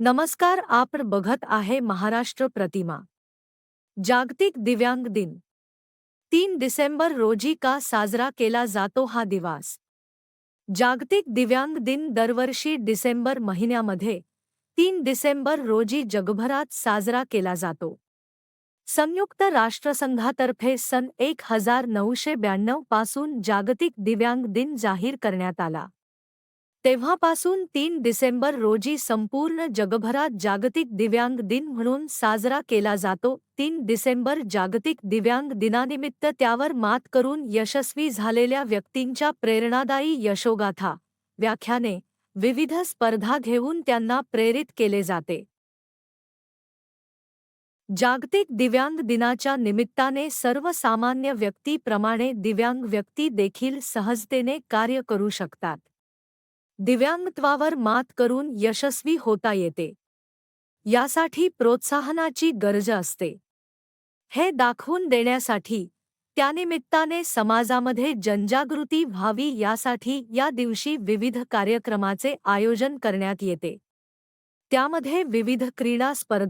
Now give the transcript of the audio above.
नमस्कार आपण बघत आहे महाराष्ट्र प्रतिमा. जागतिक दिव्यांग दिन. तीन डिसेंबर रोजी का साजरा केला जातो हा दिवस? जागतिक दिव्यांग दिन दरवर्षी डिसेंबर महिन्यामध्ये, तीन डिसेंबर रोजी जगभरात साजरा केला जातो. संयुक्त राष्ट्रसंघातर्फे सन एक हज़ार नऊशे ब्याण्णव पासून जागतिक दिव्यांग दिन जाहीर करण्यात आला. तेव्हापासून तीन डिसेंबर रोजी संपूर्ण जगभरात जागतिक दिव्यांग दिन म्हणून साजरा केला जातो. तीन डिसेंबर जागतिक दिव्यांग दिनानिमित्त त्यावर मात करून यशस्वी झालेल्या व्यक्तींच्या प्रेरणादायी यशोगाथा व्याख्याने विविध स्पर्धा घेऊन त्यांना प्रेरित केले जाते. जागतिक दिव्यांग दिनाच्या निमित्ताने सर्वसामान्य व्यक्तीप्रमाणे दिव्यांग व्यक्ती देखील सहजतेने कार्य करू शकतात. दिव्यांगत्वावर मात करून यशस्वी होता येते. यासाठी प्रोत्साहनाची गरज असते. हे दाखवून देण्यासाठी त्यानिमित्ताने समाजामध्ये जनजागृती व्हावी यासाठी या दिवशी विविध कार्यक्रमाचे आयोजन करण्यात येते. त्यामध्ये विविध क्रीडा स्पर्धा